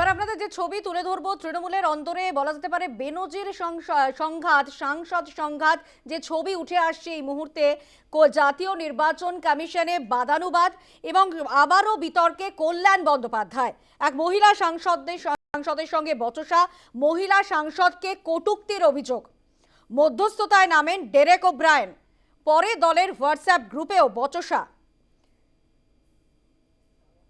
এবার আপনাদের যে ছবি তুলে ধরবো, তৃণমূলের অন্তরে বলা যেতে পারে বেনজির সংঘাত, সাংসদ সংঘাত যে ছবি উঠে আসছে এই মুহূর্তে জাতীয় নির্বাচন কমিশনে বাদানুবাদ এবং আবারও বিতর্কে কল্যাণ বন্দ্যোপাধ্যায়। এক মহিলা সাংসদদের সাংসদের সঙ্গে বচসা, মহিলা সাংসদকে কটূক্তির অভিযোগ। মধ্যস্থতায় নামেন ডেরেক ও ওব্রায়েন। পরে দলের হোয়াটসঅ্যাপ গ্রুপেও বচসা।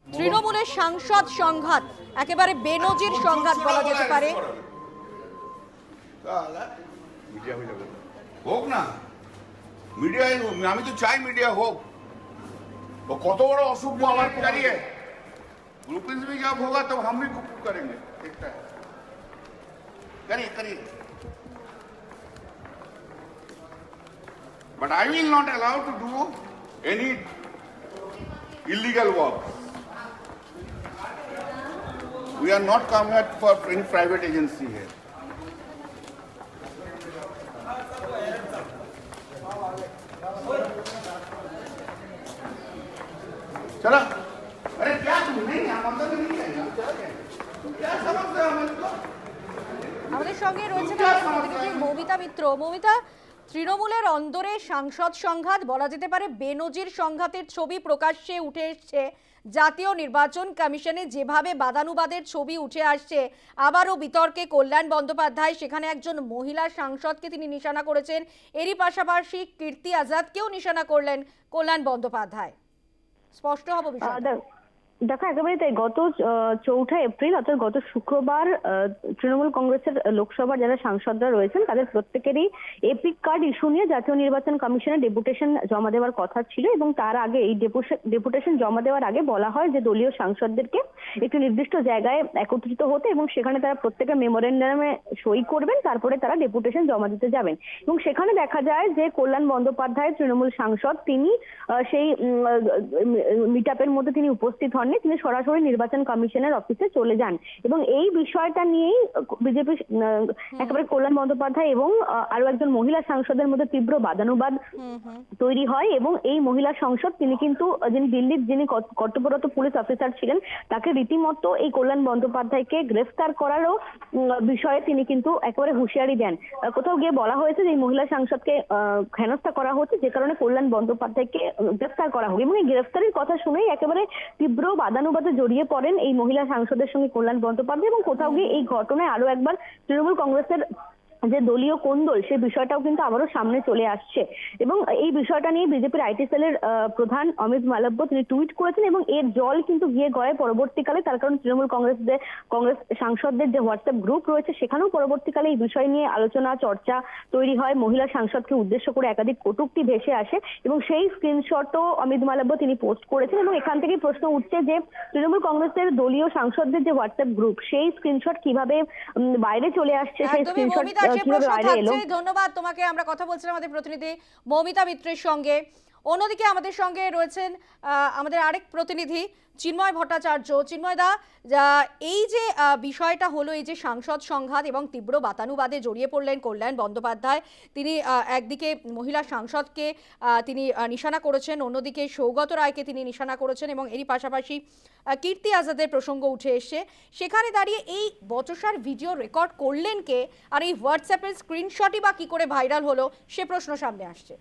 তৃণমূলের সাংসদ সংঘাত একেবারে বেনজির সংঘাত বলা যেতে পারে মিডিয়া হয়ে যাবে হোক না মিডিয়া আমি তো চাই মিডিয়া হোক वो কত বড় অসভ্য আমার দাঁড়িয়ে ग्रुपिंग में जब होगा तब हम भी कुछ करेंगे देखता है करिए करिए But I will not allow to do any illegal work. We are not coming out for any private agency here. चला अरे क्या तुम नहीं हम अंदर नहीं जाएंगे हम चला जाएंगे तुम क्या समझते हो हमें को আমাদের সঙ্গে রয়েছে আমাদের প্রতিনিধি মৌমিতা মিত্র মৌমিতা তৃণমূলের অন্দরে সাংসদ সংঘাত বলা যেতে পারে বেনজির সংঘাতের ছবি প্রকাশ্যে উঠে এসছে জাতীয় নির্বাচন কমিশনে যেভাবে বাদানুবাদের ছবি উঠে আসছে, আবারও বিতর্কে কল্যাণ বন্দ্যোপাধ্যায়, সেখানে একজন মহিলা সাংসদকে তিনি নিশানা করেছেন। এরই পাশাপাশি কীর্তি আজাদকেও নিশানা করলেন কল্যাণ বন্দ্যোপাধ্যায়। স্পষ্ট হব বিষয় দেখ- একেবারে তাই। গত চৌঠা এপ্রিল, অর্থাৎ গত শুক্রবার তৃণমূল কংগ্রেসের লোকসভার যারা সাংসদরা রয়েছেন, তাদের প্রত্যেকেরই এপিক কার্ড ইস্যু নিয়ে জাতীয় নির্বাচন কমিশনে ডেপুটেশন জমা দেওয়ার কথা ছিল এবং তার আগে এই ডেপুটেশন জমা দেওয়ার আগে বলা হয় যে দলীয় সাংসদদেরকে একটি নির্দিষ্ট জায়গায় একত্রিত হতে এবং সেখানে তারা প্রত্যেকের মেমোরেন্ডামে সই করবেন, তারপরে তারা ডেপুটেশন জমা দিতে যাবেন। এবং সেখানে দেখা যায় যে কল্যাণ বন্দ্যোপাধ্যায়, তৃণমূল সাংসদ, তিনি সেই মিট মধ্যে তিনি উপস্থিত হননি তিনি সরাসরি নির্বাচন কমিশনের অফিসে চলে যান। এবং এই বিষয়টা নিয়েই বিজেপি একেবারে কল্যাণ বন্দ্যোপাধ্যায় এবং আরও একজন মহিলা সাংসদের মধ্যে তীব্র বাদানুবাদ তৈরি হয় এবং এই মহিলা সংসদ তিনি কিন্তু যিনি দিল্লির যিনি কর্তব্যরত পুলিশ অফিসার ছিলেন তাকে রীতিমতো এই কল্যাণ বন্দ্যোপাধ্যায়কে গ্রেফতার করারও বিষয়ে তিনি কিন্তু একেবারে হুঁশিয়ারি দেন। কোথাও গিয়ে বলা হয়েছে যে এই মহিলা সাংসদকে আহ, হেনস্থা করা হচ্ছে যে কারণে কল্যাণ বন্দ্যোপাধ্যায়কে গ্রেফতার করা হোক। এবং এই গ্রেফতারের কথা শুনেই একেবারে তীব্র বাদানুবাদে জড়িয়ে পড়েন এই মহিলা সাংসদের সঙ্গে কল্যাণ বন্দ্যোপাধ্যায় এবং কোথাও গিয়ে এই ঘটনায় আরও একবার তৃণমূল কংগ্রেসের যে দলীয় কোন্দল সেই বিষয়টাও কিন্তু আবারও সামনে চলে আসছে। এবং এই বিষয়টা নিয়ে বিজেপির আইটি সেলের প্রধান অমিত মালব্য তিনি টুইট করেছেন এবং এর জল কিন্তু গিয়ে গড়ে পরবর্তীকালে। তার কারণ তৃণমূল কংগ্রেসদের কংগ্রেস সাংসদদের যে হোয়াটসঅ্যাপ গ্রুপ রয়েছে সেখানেও পরবর্তীকালে এই বিষয় নিয়ে আলোচনা চর্চা তৈরি হয়। মহিলা সাংসদকে উদ্দেশ্য করে একাধিক কটুক্তি ভেসে আসে এবং সেই স্ক্রিনশটও অমিত মালব্য তিনি পোস্ট করেছেন এবং এখান থেকেই প্রশ্ন উঠছে যে তৃণমূল কংগ্রেসের দলীয় সাংসদদের যে হোয়াটসঅ্যাপ গ্রুপ সেই স্ক্রিনশট কীভাবে বাইরে চলে আসছে? সেই স্ক্রিনশট প্রশ্ন থাকছে ধন্যবাদ তোমাকে আমরা কথা বলছিলাম আমাদের প্রতিনিধি মৌমিতা মিত্রের সঙ্গে। অন্যদিকে আমাদের সঙ্গে রয়েছেন আমাদের আরেক প্রতিনিধি চিন্ময় ভট্টাচার্য। চিন্ময় দা এই যে বিষয়টা হলো, এই যে সাংসদ সংঘাত এবং তীব্র বাতানুবাদে জড়িয়ে পড়লেন কল্যাণ বন্দ্যোপাধ্যায়, তিনি একদিকে মহিলা সাংসদকে তিনি নিশানা করেছেন, অন্যদিকে সৌগত রায়কে তিনি নিশানা করেছেন এবং এরই পাশাপাশি কীর্তি আজাদের প্রসঙ্গ উঠে এসছে। সেখানে দাঁড়িয়ে এই বচসার ভিডিও রেকর্ড করলেন কে? আর এই হোয়াটসঅ্যাপের স্ক্রিনশটই বা কী করে ভাইরাল হলো, সে প্রশ্ন সামনে আসছে।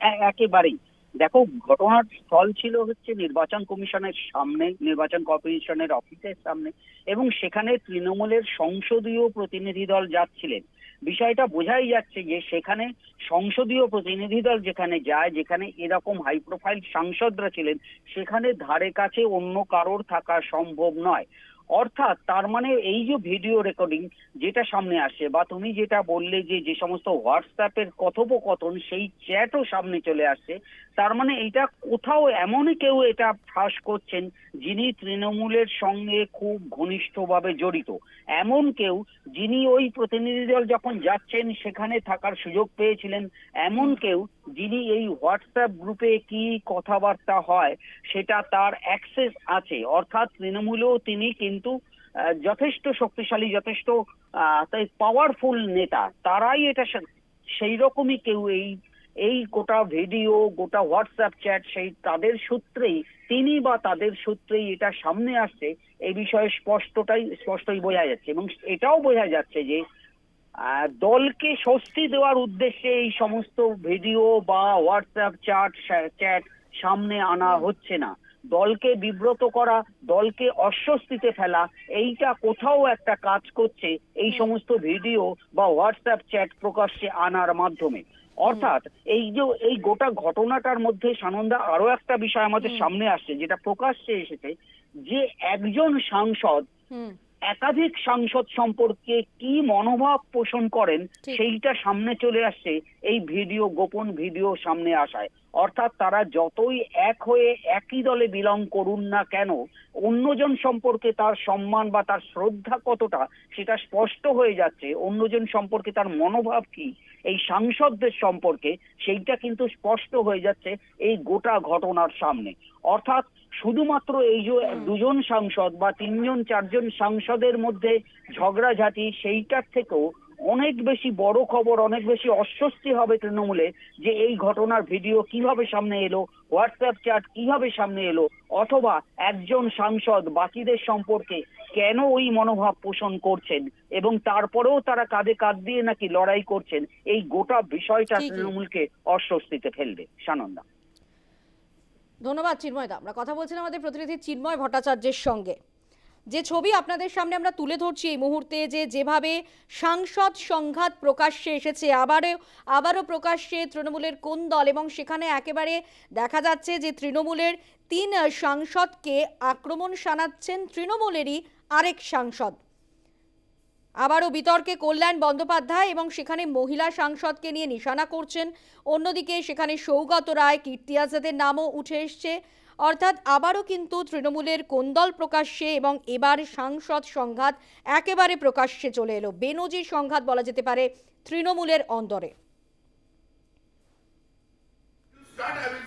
একেবারেই। দেখো, ঘটনার স্থল ছিল হচ্ছে নির্বাচন কমিশনের সামনে, নির্বাচন কমিশনের অফিসের সামনে, এবং সেখানে তৃণমূলের সংসদীয় প্রতিনিধি দল যাচ্ছিলেন। বিষয়টা বোঝাই যাচ্ছে যে সেখানে সংসদীয় প্রতিনিধি দল যেখানে যায়, যেখানে এরকম হাই প্রোফাইল সাংসদরা ছিলেন, সেখানে ধারে কাছে অন্য কারোর থাকা সম্ভব নয়। অর্থাৎ তার মানে এই যে ভিডিও রেকর্ডিং যেটা সামনে আসছে বা তুমি যেটা বললে যে যে সমস্ত হোয়াটসঅ্যাপের কথোপকথন সেই চ্যাটও সামনে চলে আসছে তার মানে এটা কোথাও এমনই কেউ এটা ফাঁস করছেন যিনি তৃণমূলের সঙ্গে খুব ঘনিষ্ঠভাবে জড়িত। এমন কেউ যিনি ওই প্রতিনিধি দল যখন যাচ্ছেন সেখানে থাকার সুযোগ পেয়েছিলেন, এমন কেউ যিনি এই হোয়াটসঅ্যাপ গ্রুপে কি কথাবার্তা হয়, সেটা তার অ্যাক্সেস আছে। অর্থাৎ তৃণমূলেও তিনি কিন্তু যথেষ্ট শক্তিশালী, যথেষ্ট পাওয়ারফুল নেতা। তারাই এটা সেই রকমই কেউ এই এই গোটা ভিডিও, গোটা হোয়াটসঅ্যাপ চ্যাট, সেই তাদের সূত্রেই, তিনি বা তাদের সূত্রেই এটা সামনে আসছে। এই বিষয়ে স্পষ্টটাই, স্পষ্টই বোঝা যাচ্ছে এবং এটাও বোঝা যাচ্ছে যে দলকে স্বস্তি দেওয়ার উদ্দেশ্যে এই সমস্ত ভিডিও বা হোয়াটসঅ্যাপ চ্যাট চ্যাট সামনে আনা হচ্ছে না। দলকে বিব্রত করা দলকে অস্বস্তিতে ফেলা এইটা কোথাও একটা কাজ করছে এই সমস্ত ভিডিও বা হোয়াটসঅ্যাপ চ্যাট প্রকাশ্যে আনার মাধ্যমে। অর্থাৎ এই যে এই গোটা ঘটনাটার মধ্যে সানন্দা আরও একটা বিষয় আমাদের সামনে আসছে যেটা প্রকাশ্যে এসেছে যে একজন সাংসদ একাধিক সাংসদ সম্পর্কে কি মনোভাব পোষণ করেন সেইটা সামনে চলে আসছে এই ভিডিও গোপন ভিডিও সামনে আসায়। অর্থাৎ তারা যতই এক হয়ে একই দলে বিলং করুন না কেন অন্যজন সম্পর্কে তার সম্মান বা তার শ্রদ্ধা কতটা সেটা স্পষ্ট হয়ে যাচ্ছে। অন্যজন সম্পর্কে তার মনোভাব কি এই সাংসদদের সম্পর্কে সেইটা কিন্তু স্পষ্ট হয়ে যাচ্ছে এই গোটা ঘটনার সামনে। অর্থাৎ শুধুমাত্র এই যে দুজন সাংসদ বা তিনজন চারজন সাংসদের মধ্যে ঝগড়াঝাটি সেইটার থেকেও অনেক বেশি বড় খবর অনেক বেশি অস্বস্তি হবে তৃণমূলে যে এই ঘটনার ভিডিও কীভাবে সামনে এলো হোয়াটসঅ্যাপ চ্যাট কীভাবে সামনে এলো অথবা একজন সাংসদ বাকিদের সম্পর্কে কেন ওই মনোভাব পোষণ করছেন এবং তারপরেও তারা কাঁধে কাঁধ দিয়ে নাকি লড়াই করছেন এই গোটা বিষয়টা তৃণমূলকে অস্বস্তিতে ফেলবে। সানন্দা। ধন্যবাদ চিন্ময় চিন্ময়দা আমরা কথা বলছিলাম আমাদের প্রতিনিধি চিন্ময় ভট্টাচার্যের সঙ্গে। যে ছবি আপনাদের সামনে আমরা তুলে ধরছি এই মুহূর্তে যে যেভাবে সাংসদ সংঘাত প্রকাশ্যে এসেছে, আবারও আবারও প্রকাশ্যে তৃণমূলের কোন দল এবং সেখানে একেবারে দেখা যাচ্ছে যে তৃণমূলের তিন সাংসদকে আক্রমণ শানাচ্ছেন, তৃণমূলেরই আরেক সাংসদ। আবারও বিতর্কে কল্যাণ বন্দ্যোপাধ্যায় এবং সেখানে মহিলা সাংসদকে নিয়ে নিশানা করছেন। অন্যদিকে সেখানে সৌগত রায় কীর্তি আজাদের নামও উঠে এসছে। অর্থাৎ আবারও কিন্তু তৃণমূলের কোন্দল প্রকাশ্যে এবং এবার সাংসদ সংঘাত একেবারে প্রকাশ্যে চলে এলো। বেনজির সংঘাত বলা যেতে পারে তৃণমূলের অন্দরে।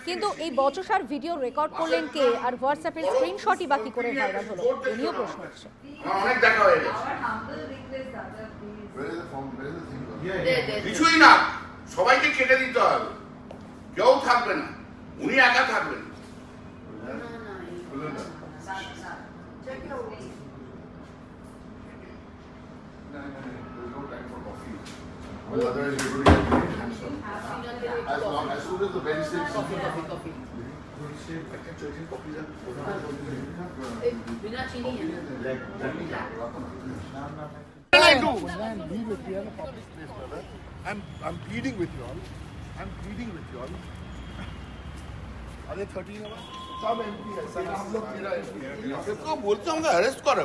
কিন্তু এই বচসার ভিডিও রেকর্ড করলেন কে? আর হোয়াটসঅ্যাপের স্ক্রিনশটই বা কি করে ভাইরাল হলো? এ নিয়েও প্রশ্ন হচ্ছে অনেক দেখা হয়ে গেছে। কিছুই না। সবাইকে কেটে দিতে হবে। কেউ থাকবে না। উনি একা থাকবেন। Well, otherwise you're going to get very handsome. As long as soon as the very same coffee. बिना चीनी है can I do? I'm, I'm pleading with you all. I'm pleading with you all. Are there 13 of us? सब M P है सब हम लोग मेरा M P है बोलते हम अरेस्ट करो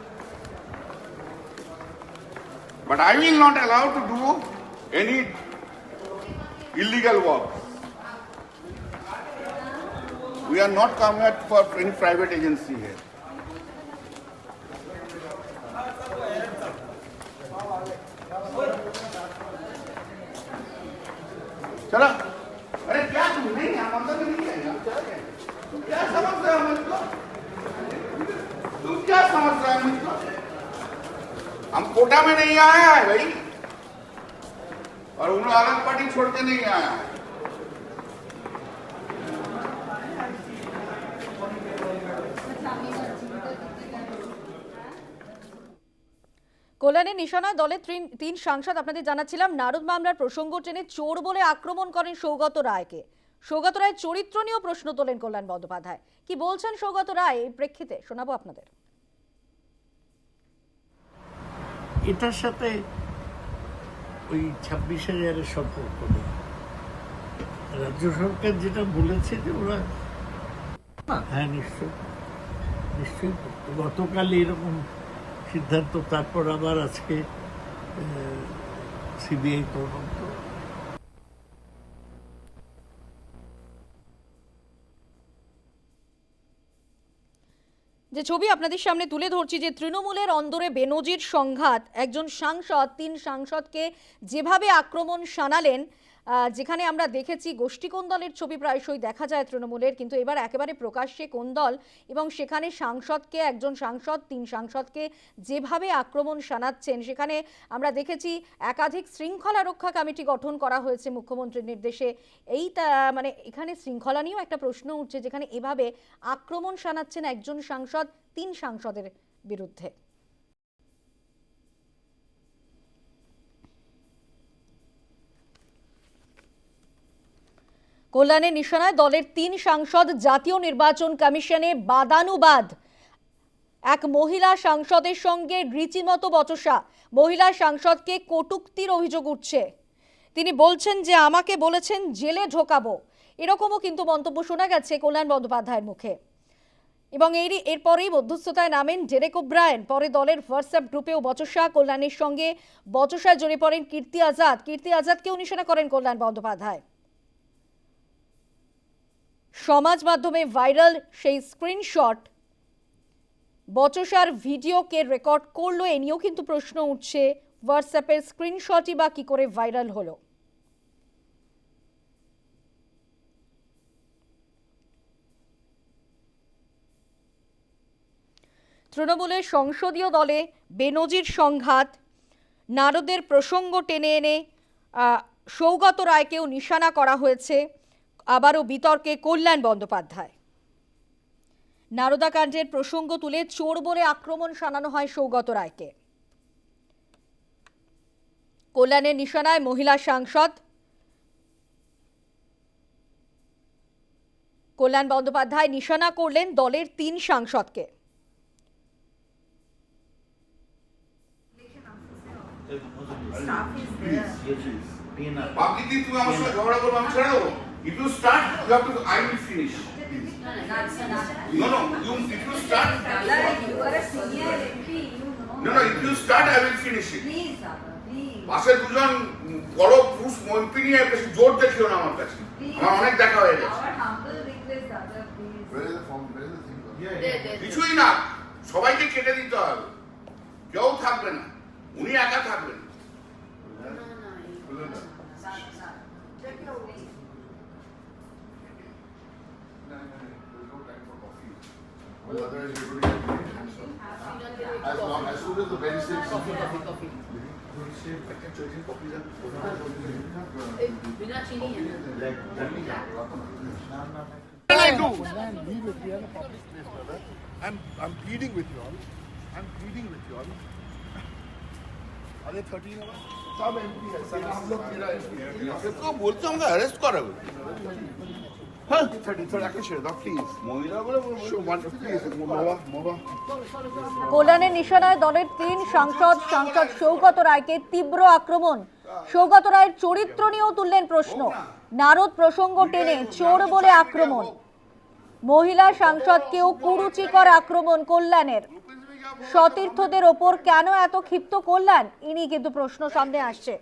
But I will not allow to do any illegal work. We are not coming out for any private agency here. चला अरे क्या तुम नहीं हम अंदर में नहीं आए हम चले गए तुम क्या समझ रहे कोटा में नहीं आया है भाई और उन लोग अलग पार्टी छोड़ के नहीं आया है কল্যাণের নিশানায় দলের তিন তিন সাংসদ আপনাদের জানাচ্ছিলাম নারদ মামলার প্রসঙ্গ টেনে চোর বলে আক্রমণ করেন সৌগত রায়কে সৌগত রায়ের চরিত্র নিয়েও প্রশ্ন তোলেন কল্যাণ বন্দ্যোপাধ্যায় কি বলছেন সৌগত রায় এই প্রেক্ষিতে শোনাবো আপনাদের এটার সাথে ওই ছাব্বিশ হাজারের সম্পর্ক নেই। রাজ্য সরকার যেটা বলেছে যে ওরা হ্যাঁ নিশ্চয় নিশ্চয়ই। গতকাল এরকম সিদ্ধান্ত, তারপর আবার আজকে সিবিআই তদন্ত। যে ছবি আপনাদের সামনে তুলে ধরছি যে তৃণমূলের অন্দরে বেনজির সংঘাত, একজন সাংসদ, তিন সাংসদকে যেভাবে আক্রমণ শানালেন যেখানে আমরা দেখেছি গোষ্ঠী কোন দলের ছবি প্রায়শই দেখা যায় তৃণমূলের, কিন্তু এবার একেবারে প্রকাশ্যে কোন দল এবং সেখানে সাংসদকে, একজন সাংসদ, তিন সাংসদকে যেভাবে আক্রমণ শানাচ্ছেন, সেখানে আমরা দেখেছি একাধিক শৃঙ্খলা রক্ষা কমিটি গঠন করা হয়েছে মুখ্যমন্ত্রীর নির্দেশে। এই মানে এখানে শৃঙ্খলা নিয়েও একটা প্রশ্ন উঠছে, যেখানে এভাবে আক্রমণ শানাচ্ছেন একজন সাংসদ, তিন সাংসদের বিরুদ্ধে। কল্যাণের নিশানায় দলের তিন সাংসদ জাতীয় নির্বাচন কমিশনে বাদানুবাদ। এক মহিলা সাংসদের সঙ্গে রীতিমতো বচসা। মহিলা সাংসদকে কটূক্তির অভিযোগ উঠছে। তিনি বলছেন যে, আমাকে বলেছেন জেলে ঢোকাবো। এরকমও কিন্তু মন্তব্য শোনা গেছে কল্যাণ বন্দ্যোপাধ্যায়ের মুখে। এবং এরই, এরপরেই মধ্যস্থতায় নামেন ডেরেক ওব্রায়েন। পরে দলের হোয়াটসঅ্যাপ গ্রুপেও বচসা, কল্যাণের সঙ্গে বচসায় জড়ে পড়েন কীর্তি আজাদ। কীর্তি আজাদকেও নিশানা করেন কল্যাণ বন্দ্যোপাধ্যায়। সমাজ মাধ্যমে ভাইরাল সেই স্ক্রিনশট। বচসার ভিডিওকে রেকর্ড করল এ নিয়েও কিন্তু প্রশ্ন উঠছে, হোয়াটসঅ্যাপের স্ক্রিনশটই বা কি করে ভাইরাল হলো? তৃণমূলের সংসদীয় দলে বেনজির সংঘাত, নারদের প্রসঙ্গ টেনে এনে সৌগত রায়কেও নিশানা করা হয়েছে। আবারও বিতর্কে কল্যাণ বন্দ্যোপাধ্যায়। নারদাকাণ্ডের প্রসঙ্গ তুলে চোর বলে আক্রমণ শানানো হয় সৌগত রায়কে। কল্যাণের নিশানায় মহিলা সাংসদ। কল্যাণ বন্দ্যোপাধ্যায় নিশানা করলেন দলের তিন সাংসদকে। If you start you have to I will finish No, no. No no you start Dada, you are a senior MP, you know. No no if you start I will finish it Please, please. পাশে দুজন বড় পুরুষ মন্ত্রী নিয়ে বেশি জোর দেখিও না আমার কাছে। আমার অনেক দেখা হয়ে গেছে. কিছুই না। সবাইকে কেটে দিতে হবে। কেউ থাকবে না। উনি একা থাকবেন। No, Well, otherwise you're going to get very handsome. As long, as soon as the very same. Coffee, coffee, coffee. Eh, बिना चीनी है ना? I'm, I'm pleading with you all. I'm pleading with you all. Are they 13 of us? सब MP है सब हम लोग मेरा एमपी है কেউ কল্যাণের নিশানায় দলের তিন সাংসদ সাংসদ সৌগত রায়কে তীব্র আক্রমণ। সৌগত রায়ের চরিত্র নিয়েও তুললেন প্রশ্ন। নারদ প্রসঙ্গ টেনে চোর বলে আক্রমণ। মহিলা সাংসদকেও কুরুচিকর আক্রমণ কল্যাণের। সতীর্থদের ওপর কেন এত ক্ষিপ্ত কল্যাণ? ইনি কিন্তু প্রশ্ন সামনে আসছে।